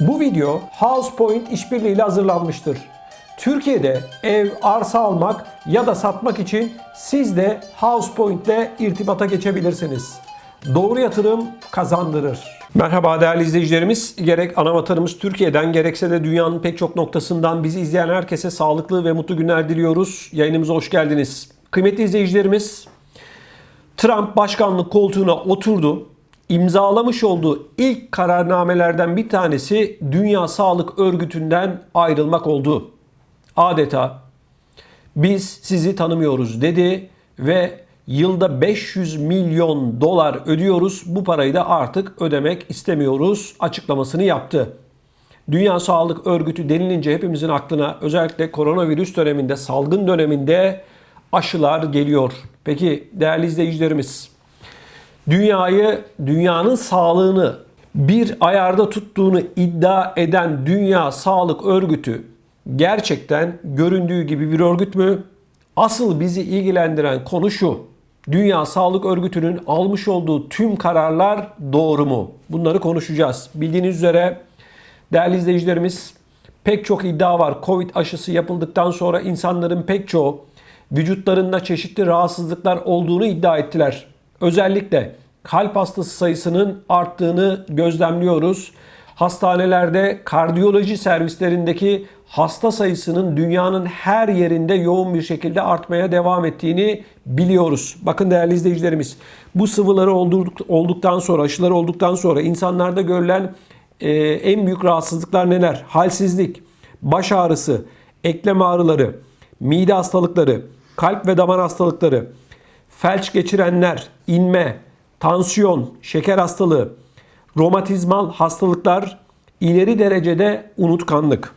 Bu video HousePoint işbirliğiyle hazırlanmıştır. Türkiye'de ev, arsa almak ya da satmak için siz de HousePoint ile irtibata geçebilirsiniz. Doğru yatırım kazandırır. Merhaba değerli izleyicilerimiz. Gerek ana Türkiye'den gerekse de dünyanın pek çok noktasından bizi izleyen herkese sağlıklı ve mutlu günler diliyoruz. Yayınımıza hoş geldiniz. Kıymetli izleyicilerimiz, Trump başkanlık koltuğuna oturdu. İmzalamış olduğu ilk kararnamelerden bir tanesi Dünya Sağlık Örgütü'nden ayrılmak oldu. Adeta biz sizi tanımıyoruz dedi ve yılda 500 milyon dolar ödüyoruz. Bu parayı da artık ödemek istemiyoruz açıklamasını yaptı. Dünya Sağlık Örgütü denilince hepimizin aklına özellikle koronavirüs döneminde, salgın döneminde aşılar geliyor. Peki değerli izleyicilerimiz, dünyayı, dünyanın sağlığını bir ayarda tuttuğunu iddia eden Dünya Sağlık Örgütü gerçekten göründüğü gibi bir örgüt mü? Asıl bizi ilgilendiren konu şu. Dünya Sağlık Örgütü'nün almış olduğu tüm kararlar doğru mu? Bunları konuşacağız. Bildiğiniz üzere değerli izleyicilerimiz pek çok iddia var. Covid aşısı yapıldıktan sonra insanların pek çoğu vücutlarında çeşitli rahatsızlıklar olduğunu iddia ettiler. Özellikle kalp hastası sayısının arttığını gözlemliyoruz. Hastanelerde kardiyoloji servislerindeki hasta sayısının dünyanın her yerinde yoğun bir şekilde artmaya devam ettiğini biliyoruz. Bakın değerli izleyicilerimiz bu sıvıları olduk, olduktan sonra aşıları olduktan sonra insanlarda görülen e, en büyük rahatsızlıklar neler? Halsizlik, baş ağrısı, eklem ağrıları, mide hastalıkları, kalp ve damar hastalıkları, felç geçirenler, inme, tansiyon, şeker hastalığı, romatizmal hastalıklar, ileri derecede unutkanlık.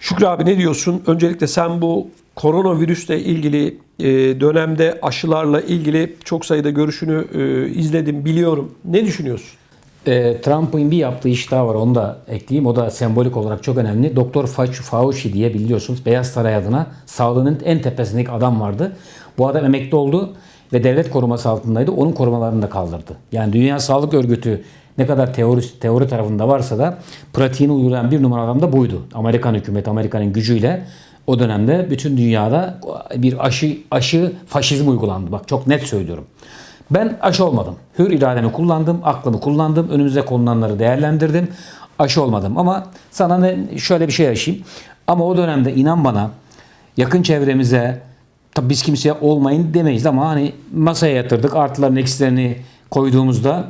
Şükrü abi ne diyorsun? Öncelikle sen bu koronavirüsle ilgili e, dönemde aşılarla ilgili çok sayıda görüşünü e, izledim, biliyorum. Ne düşünüyorsun? E, Trump'ın bir yaptığı iş daha var onu da ekleyeyim. O da sembolik olarak çok önemli. Doktor Fauci diye biliyorsunuz Beyaz Saray adına sağlığının en tepesindeki adam vardı. Bu adam emekli oldu ve devlet koruması altındaydı. Onun korumalarını da kaldırdı. Yani Dünya Sağlık Örgütü ne kadar teori, teori tarafında varsa da pratiğini uygulayan bir numaralı adam da buydu. Amerikan hükümeti, Amerika'nın gücüyle o dönemde bütün dünyada bir aşı aşı faşizm uygulandı. Bak çok net söylüyorum. Ben aşı olmadım. Hür irademi kullandım, aklımı kullandım, önümüze konulanları değerlendirdim. Aşı olmadım ama sana ne, şöyle bir şey yaşayayım. Ama o dönemde inan bana yakın çevremize tabi biz kimseye olmayın demeyiz ama hani masaya yatırdık artılarını eksilerini koyduğumuzda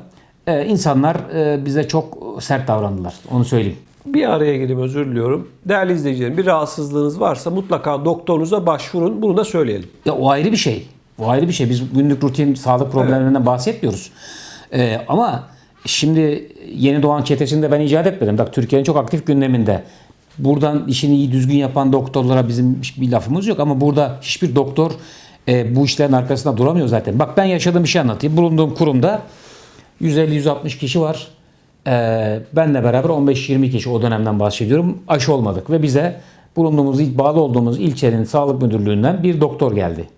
e, insanlar e, bize çok sert davrandılar. Onu söyleyeyim. Bir araya gireyim özür diliyorum. Değerli izleyicilerim bir rahatsızlığınız varsa mutlaka doktorunuza başvurun. Bunu da söyleyelim. Ya o ayrı bir şey. O ayrı bir şey. Biz günlük rutin sağlık problemlerinden bahsetmiyoruz. Ee, ama şimdi yeni doğan çetesini de ben icat etmedim. Bak Türkiye'nin çok aktif gündeminde. Buradan işini iyi düzgün yapan doktorlara bizim bir lafımız yok ama burada hiçbir doktor e, bu işlerin arkasında duramıyor zaten. Bak ben yaşadığım bir şey anlatayım. Bulunduğum kurumda 150-160 kişi var. Ee, benle beraber 15-20 kişi o dönemden bahsediyorum. Aşı olmadık ve bize bulunduğumuz, bağlı olduğumuz ilçenin sağlık müdürlüğünden bir doktor geldi.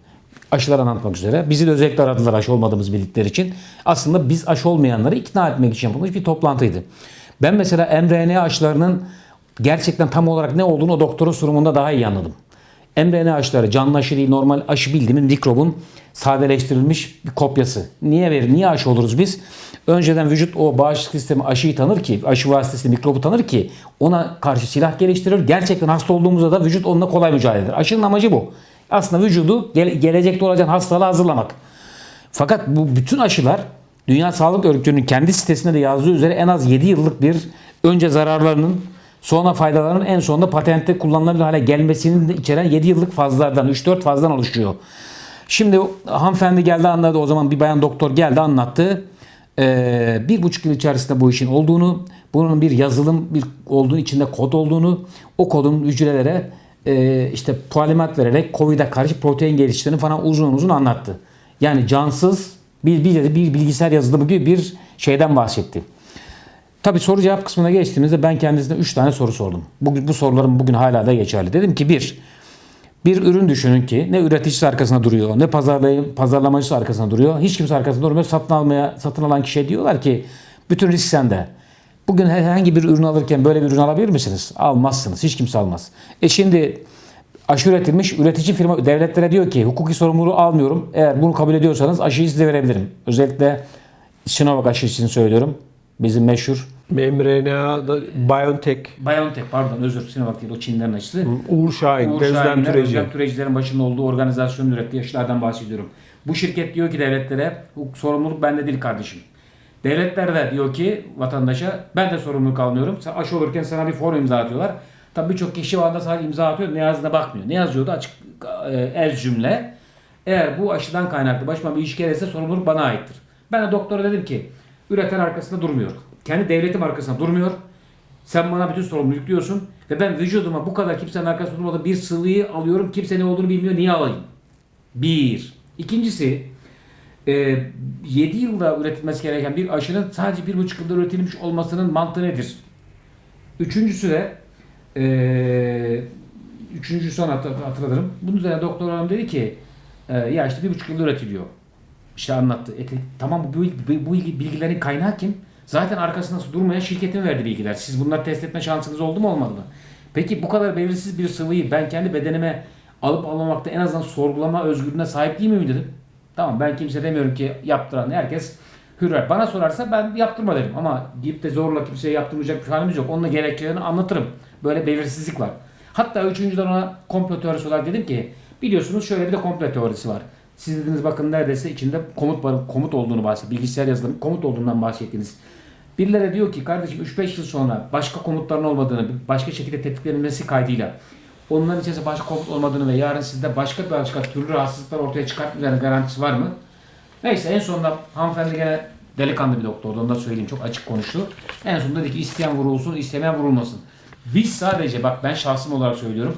Aşılar anlatmak üzere. Bizi de özellikle aradılar aşı olmadığımız bildikleri için. Aslında biz aşı olmayanları ikna etmek için yapılmış bir toplantıydı. Ben mesela mRNA aşılarının gerçekten tam olarak ne olduğunu o doktorun sunumunda daha iyi anladım. mRNA aşıları canlı aşı değil normal aşı bildiğimiz mikrobun sadeleştirilmiş bir kopyası. Niye verir? Niye aşı oluruz biz? Önceden vücut o bağışıklık sistemi aşıyı tanır ki, aşı vasıtasıyla mikrobu tanır ki ona karşı silah geliştirir. Gerçekten hasta olduğumuzda da vücut onunla kolay mücadele eder. Aşının amacı bu. Aslında vücudu gele- gelecekte olacak hastalığa hazırlamak. Fakat bu bütün aşılar Dünya Sağlık Örgütü'nün kendi sitesinde de yazdığı üzere en az 7 yıllık bir önce zararlarının sonra faydalarının en sonunda patente kullanılabilir hale gelmesini içeren 7 yıllık fazlardan 3-4 fazdan oluşuyor. Şimdi hanımefendi geldi anladı o zaman bir bayan doktor geldi anlattı. Ee, bir buçuk yıl içerisinde bu işin olduğunu, bunun bir yazılım bir olduğunu, içinde kod olduğunu, o kodun hücrelere e, işte polimat vererek COVID'e karşı protein geliştiğini falan uzun uzun anlattı. Yani cansız bir, bir, bir bilgisayar yazılımı gibi bir şeyden bahsetti. Tabi soru cevap kısmına geçtiğimizde ben kendisine 3 tane soru sordum. Bu, bu sorularım bugün hala da geçerli. Dedim ki bir, bir ürün düşünün ki ne üreticisi arkasında duruyor, ne pazarlayı, pazarlamacısı arkasında duruyor. Hiç kimse arkasında durmuyor. Satın almaya, satın alan kişiye diyorlar ki bütün risk sende. Bu Bugün herhangi bir ürün alırken böyle bir ürün alabilir misiniz? Almazsınız. Hiç kimse almaz. E şimdi aşı üretilmiş. Üretici firma devletlere diyor ki hukuki sorumluluğu almıyorum. Eğer bunu kabul ediyorsanız aşıyı size verebilirim. Özellikle Sinovac aşısı için söylüyorum. Bizim meşhur mRNA'da BioNTech, BioNTech pardon özür Sinovac değil o Çinlerin aşısı. Uğur Şahin, Uğur Şahinler, Türeci. Özlem Türecilerin başında olduğu organizasyonun ürettiği aşılardan bahsediyorum. Bu şirket diyor ki devletlere sorumluluk bende değil kardeşim. Devletler de diyor ki vatandaşa ben de sorumluluk almıyorum. Sen aşı olurken sana bir form imza atıyorlar. Tabii birçok kişi o anda sadece imza atıyor ne yazdığına bakmıyor. Ne yazıyordu açık el cümle. Eğer bu aşıdan kaynaklı başıma bir iş gelirse sorumluluk bana aittir. Ben de doktora dedim ki üreten arkasında durmuyor. Kendi devletim arkasında durmuyor. Sen bana bütün sorumluluğu yüklüyorsun ve ben vücuduma bu kadar kimsenin arkasında durmadan bir sıvıyı alıyorum. Kimse ne olduğunu bilmiyor. Niye alayım? Bir. İkincisi e, 7 yılda üretilmesi gereken bir aşının sadece 1,5 yılda üretilmiş olmasının mantığı nedir? Üçüncüsü de e, üçüncü son hat- hatırladım. Bunun üzerine doktor hanım dedi ki e, ya işte 1,5 yılda üretiliyor. İşte anlattı. E, tamam bu, bu, bu bilgi- bilgilerin kaynağı kim? Zaten arkasında durmayan şirketin verdiği bilgiler. Siz bunları test etme şansınız oldu mu olmadı mı? Peki bu kadar belirsiz bir sıvıyı ben kendi bedenime alıp almamakta en azından sorgulama özgürlüğüne sahip değil miyim dedim. Tamam ben kimse demiyorum ki yaptıran herkes hürrer. Bana sorarsa ben yaptırma derim ama gidip de zorla kimseye yaptırmayacak bir halimiz yok. Onunla gerekçelerini anlatırım. Böyle belirsizlik var. Hatta üçüncüden ona komplo teorisi olarak dedim ki biliyorsunuz şöyle bir de komplo teorisi var. Siz dediniz bakın neredeyse içinde komut var, komut olduğunu bahset, bilgisayar yazılımı komut olduğundan bahsettiniz. Birileri diyor ki kardeşim 3-5 yıl sonra başka komutların olmadığını, başka şekilde tetiklenmesi kaydıyla onların içerisinde başka komut olmadığını ve yarın sizde başka başka türlü rahatsızlıklar ortaya çıkartmayacağının garantisi var mı? Neyse en sonunda hanımefendi gene delikanlı bir doktordu onu da söyleyeyim çok açık konuştu. En sonunda dedi ki isteyen vurulsun istemeyen vurulmasın. Biz sadece bak ben şahsım olarak söylüyorum.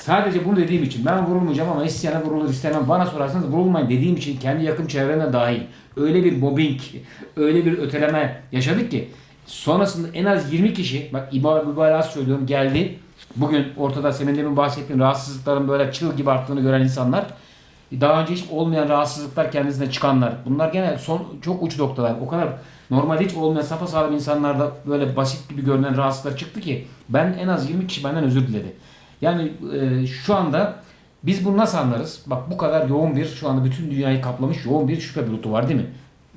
Sadece bunu dediğim için ben vurulmayacağım ama isteyene vurulur istemem bana sorarsanız vurulmayın dediğim için kendi yakın çevrene dahil öyle bir mobbing, öyle bir öteleme yaşadık ki sonrasında en az 20 kişi bak iba- mübalağası söylüyorum geldi. Bugün ortada senin demin bahsettiğin rahatsızlıkların böyle çığ gibi arttığını gören insanlar daha önce hiç olmayan rahatsızlıklar kendisine çıkanlar. Bunlar gene son çok uç noktalar. O kadar normalde hiç olmayan sapasağlam insanlarda böyle basit gibi görünen rahatsızlıklar çıktı ki ben en az 20 kişi benden özür diledi. Yani e, şu anda biz bunu nasıl anlarız? Bak bu kadar yoğun bir şu anda bütün dünyayı kaplamış yoğun bir şüphe bulutu var değil mi?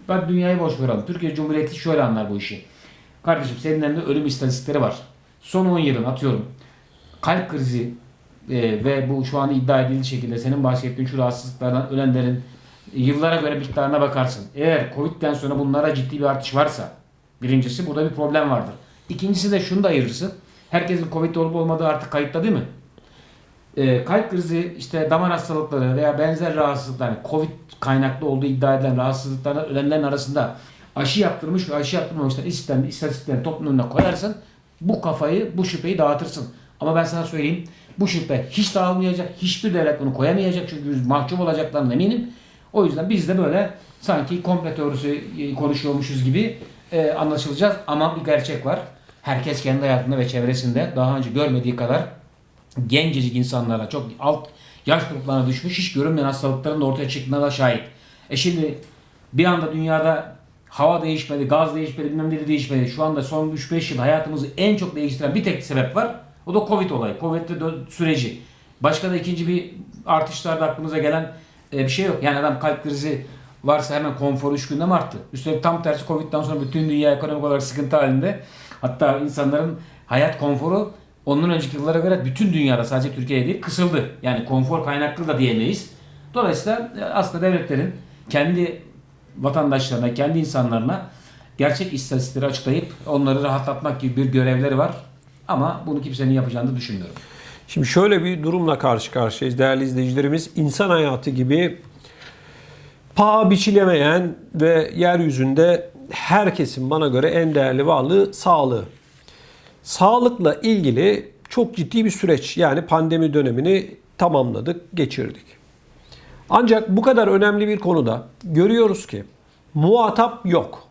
Ben dünyayı boş verelim. Türkiye Cumhuriyeti şöyle anlar bu işi. Kardeşim senin elinde ölüm istatistikleri var. Son 10 yılın atıyorum kalp krizi e, ve bu şu an iddia edildiği şekilde senin bahsettiğin şu rahatsızlıklardan ölenlerin yıllara göre miktarına bakarsın. Eğer Covid'den sonra bunlara ciddi bir artış varsa birincisi burada bir problem vardır. İkincisi de şunu da ayırırsın. Herkesin Covid olup olmadığı artık kayıtta değil mi? E, kalp krizi, işte damar hastalıkları veya benzer rahatsızlıklar, yani Covid kaynaklı olduğu iddia edilen rahatsızlıklardan ölenlerin arasında aşı yaptırmış ve aşı yaptırmamışlar istatistiklerini, istatistiklerini toplum önüne koyarsın. Bu kafayı, bu şüpheyi dağıtırsın. Ama ben sana söyleyeyim, bu şüphe hiç dağılmayacak, hiçbir devlet bunu koyamayacak çünkü mahcup olacaklarından eminim. O yüzden biz de böyle sanki komple teorisi e, konuşuyormuşuz gibi e, anlaşılacağız ama bir gerçek var. Herkes kendi hayatında ve çevresinde daha önce görmediği kadar gencecik insanlara çok alt yaş gruplarına düşmüş hiç görünmeyen hastalıkların da ortaya çıktığına da şahit. E şimdi bir anda dünyada hava değişmedi, gaz değişmedi, bilmem ne de değişmedi. Şu anda son 3-5 yıl hayatımızı en çok değiştiren bir tek sebep var. O da Covid olayı. Covid de dö- süreci. Başka da ikinci bir artışlarda aklımıza gelen e, bir şey yok. Yani adam kalp krizi varsa hemen konforu 3 günde mi arttı? Üstelik tam tersi Covid'den sonra bütün dünya ekonomik olarak sıkıntı halinde. Hatta insanların hayat konforu ondan önceki yıllara göre bütün dünyada sadece Türkiye'de değil kısıldı. Yani konfor kaynaklı da diyemeyiz. Dolayısıyla e, aslında devletlerin kendi vatandaşlarına, kendi insanlarına gerçek istatistikleri açıklayıp onları rahatlatmak gibi bir görevleri var. Ama bunu kimsenin yapacağını düşünmüyorum. Şimdi şöyle bir durumla karşı karşıyayız değerli izleyicilerimiz. İnsan hayatı gibi paha biçilemeyen ve yeryüzünde herkesin bana göre en değerli varlığı sağlığı. Sağlıkla ilgili çok ciddi bir süreç yani pandemi dönemini tamamladık, geçirdik. Ancak bu kadar önemli bir konuda görüyoruz ki muhatap yok.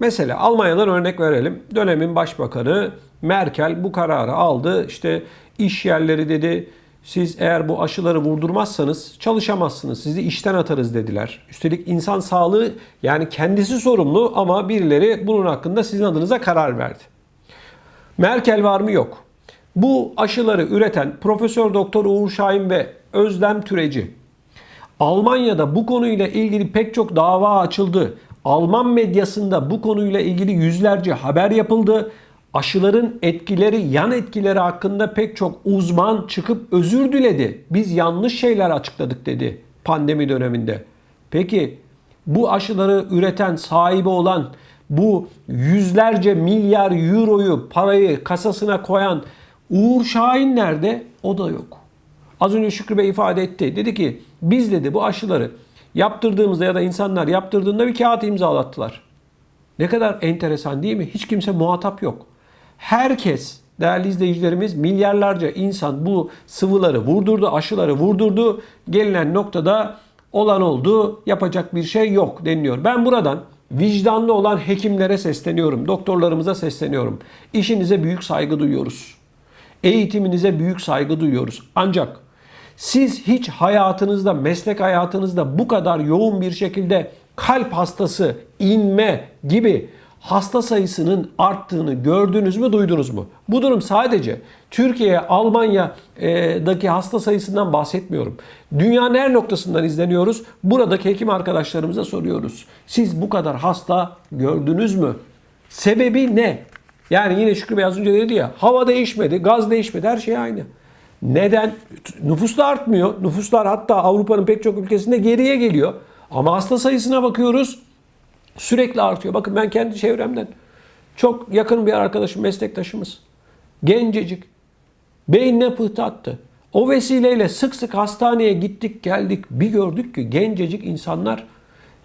Mesela Almanya'dan örnek verelim. Dönemin başbakanı Merkel bu kararı aldı. İşte iş yerleri dedi siz eğer bu aşıları vurdurmazsanız çalışamazsınız. Sizi işten atarız dediler. Üstelik insan sağlığı yani kendisi sorumlu ama birileri bunun hakkında sizin adınıza karar verdi. Merkel var mı? Yok. Bu aşıları üreten Profesör Doktor Uğur Şahin ve Özlem Türeci Almanya'da bu konuyla ilgili pek çok dava açıldı. Alman medyasında bu konuyla ilgili yüzlerce haber yapıldı. Aşıların etkileri, yan etkileri hakkında pek çok uzman çıkıp özür diledi. Biz yanlış şeyler açıkladık dedi pandemi döneminde. Peki bu aşıları üreten, sahibi olan, bu yüzlerce milyar euroyu, parayı kasasına koyan Uğur Şahin nerede? O da yok. Az önce Şükrü Bey ifade etti. Dedi ki biz dedi bu aşıları yaptırdığımızda ya da insanlar yaptırdığında bir kağıt imzalattılar. Ne kadar enteresan değil mi? Hiç kimse muhatap yok. Herkes değerli izleyicilerimiz milyarlarca insan bu sıvıları vurdurdu, aşıları vurdurdu. Gelinen noktada olan oldu, yapacak bir şey yok deniliyor. Ben buradan vicdanlı olan hekimlere sesleniyorum, doktorlarımıza sesleniyorum. İşinize büyük saygı duyuyoruz. Eğitiminize büyük saygı duyuyoruz. Ancak siz hiç hayatınızda, meslek hayatınızda bu kadar yoğun bir şekilde kalp hastası, inme gibi hasta sayısının arttığını gördünüz mü, duydunuz mu? Bu durum sadece Türkiye, Almanya'daki hasta sayısından bahsetmiyorum. Dünyanın her noktasından izleniyoruz. Buradaki hekim arkadaşlarımıza soruyoruz. Siz bu kadar hasta gördünüz mü? Sebebi ne? Yani yine Şükrü Bey az önce dedi ya hava değişmedi, gaz değişmedi, her şey aynı. Neden? Nüfus da artmıyor. Nüfuslar hatta Avrupa'nın pek çok ülkesinde geriye geliyor. Ama hasta sayısına bakıyoruz sürekli artıyor. Bakın ben kendi çevremden çok yakın bir arkadaşım, meslektaşımız. Gencecik. Beynine pıhtı attı. O vesileyle sık sık hastaneye gittik geldik. Bir gördük ki gencecik insanlar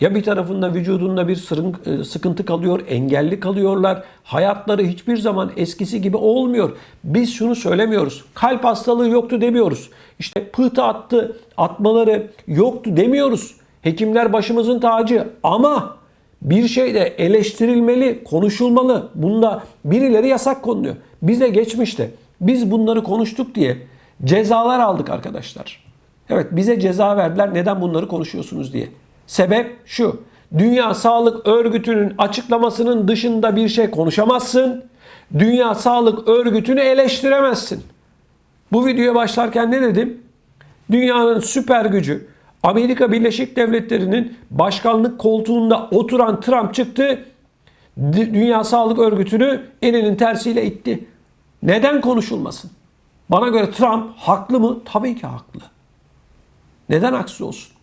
ya bir tarafında vücudunda bir sırın, e, sıkıntı kalıyor, engelli kalıyorlar. Hayatları hiçbir zaman eskisi gibi olmuyor. Biz şunu söylemiyoruz. Kalp hastalığı yoktu demiyoruz. İşte pıhtı attı, atmaları yoktu demiyoruz. Hekimler başımızın tacı ama bir şey de eleştirilmeli, konuşulmalı. Bunda birileri yasak konuluyor. Bize geçmişte biz bunları konuştuk diye cezalar aldık arkadaşlar. Evet bize ceza verdiler neden bunları konuşuyorsunuz diye. Sebep şu. Dünya Sağlık Örgütü'nün açıklamasının dışında bir şey konuşamazsın. Dünya Sağlık Örgütü'nü eleştiremezsin. Bu videoya başlarken ne dedim? Dünyanın süper gücü Amerika Birleşik Devletleri'nin başkanlık koltuğunda oturan Trump çıktı. Dünya Sağlık Örgütü'nü elinin tersiyle itti. Neden konuşulmasın? Bana göre Trump haklı mı? Tabii ki haklı. Neden haksız olsun?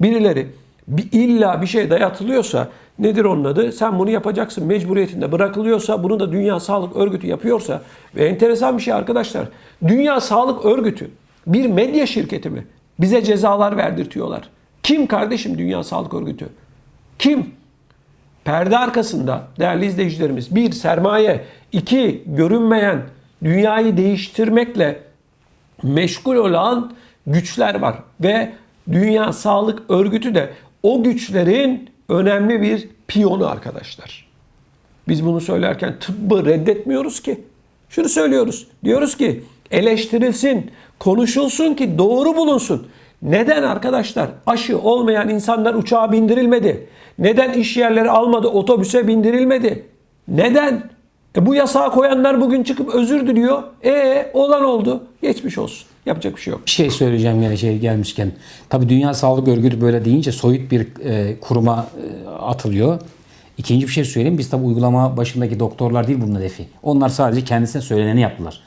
Birileri bir illa bir şey dayatılıyorsa nedir onun adı? Sen bunu yapacaksın mecburiyetinde bırakılıyorsa bunu da Dünya Sağlık Örgütü yapıyorsa ve enteresan bir şey arkadaşlar. Dünya Sağlık Örgütü bir medya şirketi mi? Bize cezalar verdirtiyorlar. Kim kardeşim Dünya Sağlık Örgütü? Kim? Perde arkasında değerli izleyicilerimiz bir sermaye, iki görünmeyen dünyayı değiştirmekle meşgul olan güçler var ve Dünya Sağlık Örgütü de o güçlerin önemli bir piyonu arkadaşlar. Biz bunu söylerken tıbbı reddetmiyoruz ki. Şunu söylüyoruz. Diyoruz ki eleştirilsin, konuşulsun ki doğru bulunsun. Neden arkadaşlar aşı olmayan insanlar uçağa bindirilmedi? Neden iş yerleri almadı, otobüse bindirilmedi? Neden? E bu yasağı koyanlar bugün çıkıp özür diliyor. E olan oldu. Geçmiş olsun. Yapacak bir şey yok. Bir şey söyleyeceğim yine şey gelmişken. Tabii Dünya Sağlık Örgütü böyle deyince soyut bir e, kuruma e, atılıyor. İkinci bir şey söyleyeyim. Biz tabii uygulama başındaki doktorlar değil bunun hedefi. Onlar sadece kendisine söyleneni yaptılar.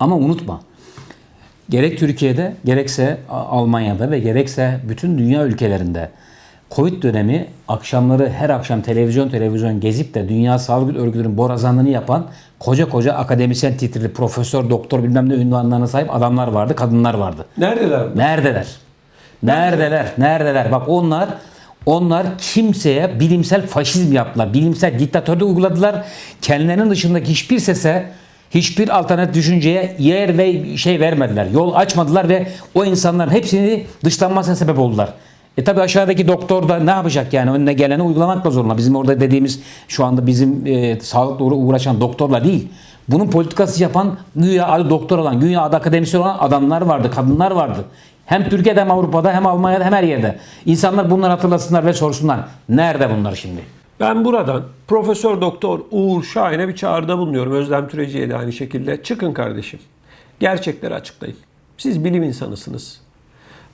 Ama unutma. Gerek Türkiye'de, gerekse Almanya'da ve gerekse bütün dünya ülkelerinde Covid dönemi akşamları her akşam televizyon televizyon gezip de Dünya Sağlık Örgütü'nün borazanlığını yapan koca koca akademisyen titrili profesör, doktor bilmem ne ünvanlarına sahip adamlar vardı, kadınlar vardı. Neredeler? Neredeler? Neredeler? Neredeler? Bak onlar onlar kimseye bilimsel faşizm yaptılar. Bilimsel diktatörlük uyguladılar. Kendilerinin dışındaki hiçbir sese hiçbir alternatif düşünceye yer ve şey vermediler. Yol açmadılar ve o insanların hepsini dışlanmasına sebep oldular. E tabi aşağıdaki doktor da ne yapacak yani önüne geleni uygulamakla zorunda. Bizim orada dediğimiz şu anda bizim e, sağlıkla uğraşan doktorlar değil. Bunun politikası yapan güya adı doktor olan, güya adı akademisyen olan adamlar vardı, kadınlar vardı. Hem Türkiye'de hem Avrupa'da hem Almanya'da hem her yerde. İnsanlar bunları hatırlasınlar ve sorsunlar. Nerede bunlar şimdi? Ben buradan Profesör Doktor Uğur Şahin'e bir çağrıda bulunuyorum. Özlem Türeci'ye de aynı şekilde. Çıkın kardeşim. Gerçekleri açıklayın. Siz bilim insanısınız.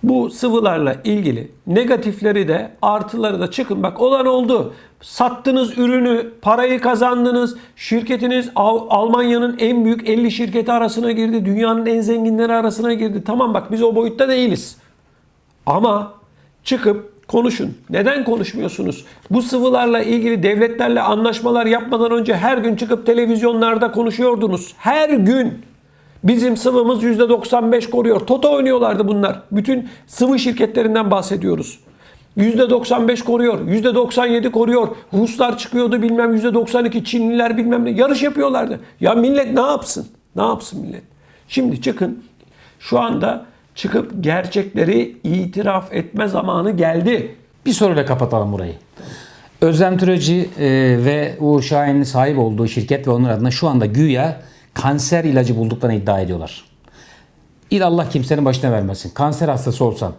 Bu sıvılarla ilgili negatifleri de artıları da çıkın. Bak olan oldu. Sattınız ürünü, parayı kazandınız. Şirketiniz Al- Almanya'nın en büyük 50 şirketi arasına girdi. Dünyanın en zenginleri arasına girdi. Tamam bak biz o boyutta değiliz. Ama çıkıp konuşun. Neden konuşmuyorsunuz? Bu sıvılarla ilgili devletlerle anlaşmalar yapmadan önce her gün çıkıp televizyonlarda konuşuyordunuz. Her gün. Bizim sıvımız %95 koruyor. Toto oynuyorlardı bunlar. Bütün sıvı şirketlerinden bahsediyoruz. %95 koruyor, %97 koruyor. Ruslar çıkıyordu bilmem %92, Çinliler bilmem ne. Yarış yapıyorlardı. Ya millet ne yapsın? Ne yapsın millet? Şimdi çıkın. Şu anda çıkıp gerçekleri itiraf etme zamanı geldi. Bir soruyla kapatalım burayı. Özlem Türeci e, ve Uğur Şahin'in sahip olduğu şirket ve onun adına şu anda güya kanser ilacı bulduklarını iddia ediyorlar. İlallah kimsenin başına vermesin. Kanser hastası olsan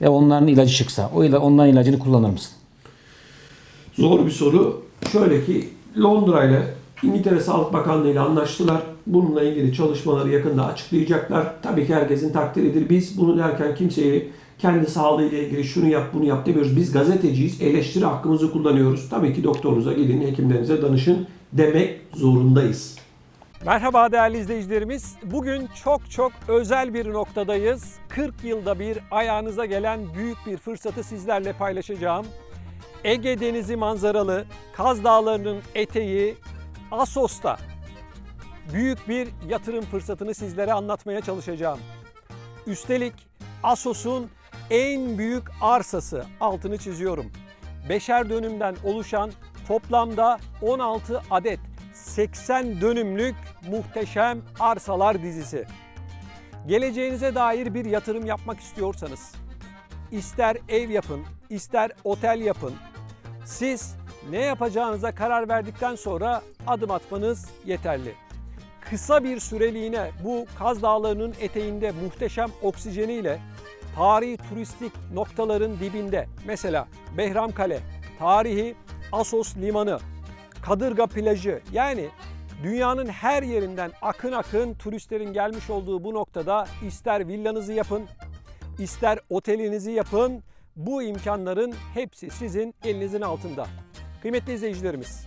ve onların ilacı çıksa o ila, onların ilacını kullanır mısın? Zor bir soru. Şöyle ki Londra ile İngiltere Sağlık Bakanlığı ile anlaştılar. Bununla ilgili çalışmaları yakında açıklayacaklar. Tabii ki herkesin takdiridir. Biz bunu derken kimseyi kendi sağlığıyla ilgili şunu yap bunu yap demiyoruz. Biz gazeteciyiz. Eleştiri hakkımızı kullanıyoruz. Tabii ki doktorunuza gidin, hekimlerinize danışın demek zorundayız. Merhaba değerli izleyicilerimiz. Bugün çok çok özel bir noktadayız. 40 yılda bir ayağınıza gelen büyük bir fırsatı sizlerle paylaşacağım. Ege Denizi manzaralı Kaz Dağları'nın eteği Asos'ta büyük bir yatırım fırsatını sizlere anlatmaya çalışacağım. Üstelik Asos'un en büyük arsası altını çiziyorum. Beşer dönümden oluşan toplamda 16 adet 80 dönümlük muhteşem arsalar dizisi. Geleceğinize dair bir yatırım yapmak istiyorsanız, ister ev yapın, ister otel yapın, siz ne yapacağınıza karar verdikten sonra adım atmanız yeterli. Kısa bir süreliğine bu Kaz Dağları'nın eteğinde muhteşem oksijeniyle tarihi turistik noktaların dibinde mesela Behram Kale, tarihi Asos Limanı, Kadırga plajı yani dünyanın her yerinden akın akın turistlerin gelmiş olduğu bu noktada ister villanızı yapın, ister otelinizi yapın. Bu imkanların hepsi sizin elinizin altında. Kıymetli izleyicilerimiz,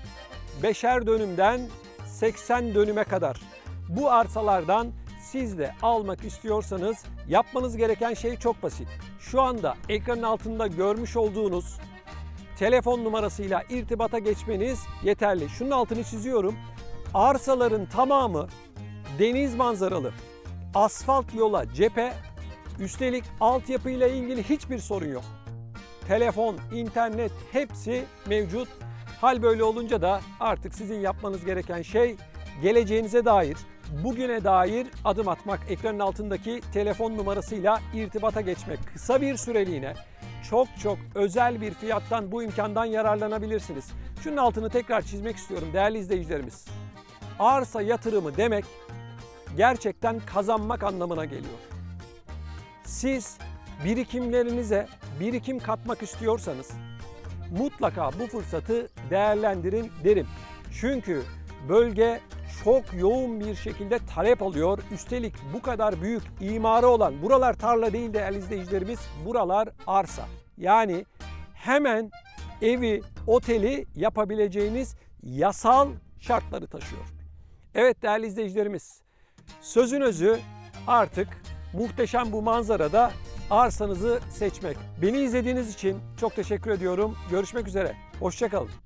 beşer dönümden 80 dönüme kadar bu arsalardan siz de almak istiyorsanız yapmanız gereken şey çok basit. Şu anda ekranın altında görmüş olduğunuz telefon numarasıyla irtibata geçmeniz yeterli. Şunun altını çiziyorum. Arsaların tamamı deniz manzaralı. Asfalt yola cephe. Üstelik altyapıyla ilgili hiçbir sorun yok. Telefon, internet hepsi mevcut. Hal böyle olunca da artık sizin yapmanız gereken şey geleceğinize dair, bugüne dair adım atmak. Ekranın altındaki telefon numarasıyla irtibata geçmek. Kısa bir süreliğine çok çok özel bir fiyattan bu imkandan yararlanabilirsiniz. Şunun altını tekrar çizmek istiyorum değerli izleyicilerimiz. Arsa yatırımı demek gerçekten kazanmak anlamına geliyor. Siz birikimlerinize birikim katmak istiyorsanız mutlaka bu fırsatı değerlendirin derim. Çünkü bölge çok yoğun bir şekilde talep alıyor. Üstelik bu kadar büyük imarı olan, buralar tarla değil değerli izleyicilerimiz, buralar arsa. Yani hemen evi, oteli yapabileceğiniz yasal şartları taşıyor. Evet değerli izleyicilerimiz, sözün özü artık muhteşem bu manzarada arsanızı seçmek. Beni izlediğiniz için çok teşekkür ediyorum. Görüşmek üzere. Hoşçakalın.